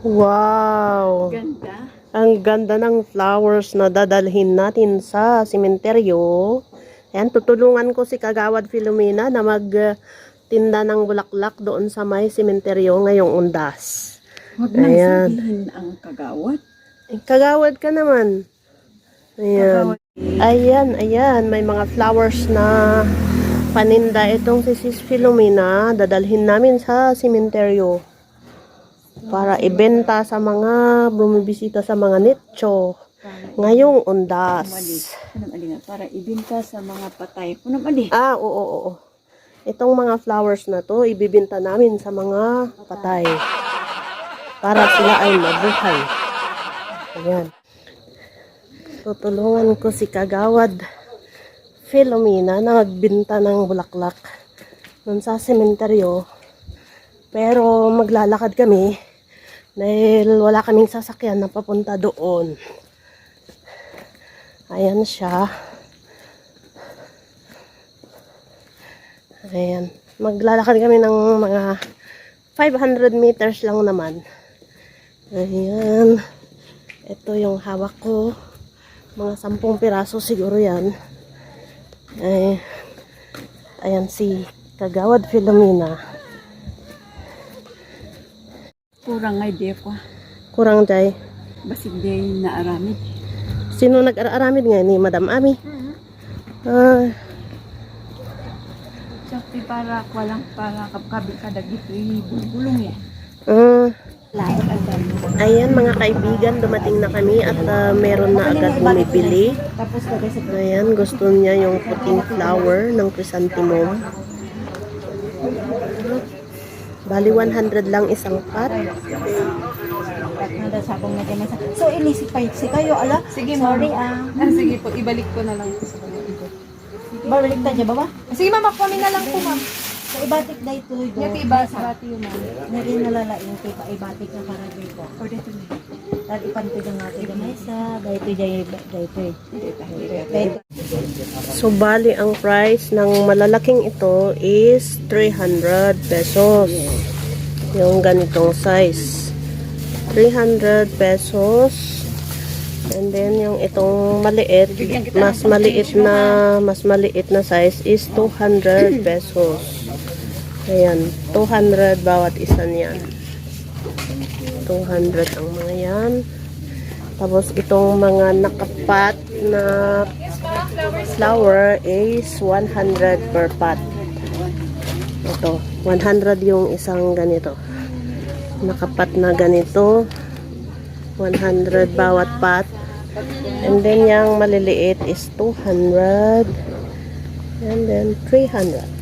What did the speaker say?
Wow! Ganda. Ang ganda ng flowers na dadalhin natin sa simenteryo. Ayan, tutulungan ko si Kagawad Filomena na magtinda ng bulaklak doon sa may simenteryo ngayong undas. Huwag nang Ayan. sabihin ang kagawad. Eh, Kagawad ka naman. Ayan. Ayan, ayan. May mga flowers na paninda itong si Sis Filomena. Dadalhin namin sa simenteryo para ibenta sa mga bumibisita sa mga nicho ngayong undas. Para ibinta sa mga patay. Ali. Ah, oo, oo, oo. Itong mga flowers na to, ibibenta namin sa mga patay. Para sila ay mabuhay. Ayan. Tutulungan ko si Kagawad Filomena na magbinta ng bulaklak nun sa sementeryo. Pero maglalakad kami dahil wala kaming sasakyan na papunta doon. Ayan siya. Ayan. Maglalakad kami ng mga 500 meters lang naman. Ayan. Ito yung hawak ko. Mga 10 piraso siguro yan. Ay, ayan si Kagawad Filomena. Kurang nga di ko. Kurang day. Basig di na aramid. Sino nag-araramid nga ni Madam Ami? Ah, Sakti para walang para kapkabi ka dagito bulbulong ya. ah. Ayan mga kaibigan, dumating na kami at ah, meron na agad bumibili. Ayan, gusto niya yung puting flower ng chrysanthemum. Bali, 100 lang isang pot. So, inisip pa si kayo, ala? Sige, Sorry, ah. Ah, sige po, ibalik ko na lang po sa kanya. Balik ta niya ba ba? Sige, ma'am, kami na lang po, ma'am. Ibatik na ito. Yung tiba sa bati yun, ma'am. Naging nalalaing kay pa ibatik na para dito. O, dito na. Dahil ipanto ng natin na isa. Dahil ito dahil dahil Dahil So, bali, ang price ng malalaking ito is 300 pesos. Yung ganitong size. 300 pesos. And then, yung itong maliit, mas maliit na, mas maliit na size is 200 pesos. Ayan, 200 bawat isa niyan. 200 ang mga yan. Tapos, itong mga nakapat na flower is 100 per pot. Ito, 100 yung isang ganito. Nakapat na ganito. 100 bawat pot. And then yung maliliit is 200. And then 300.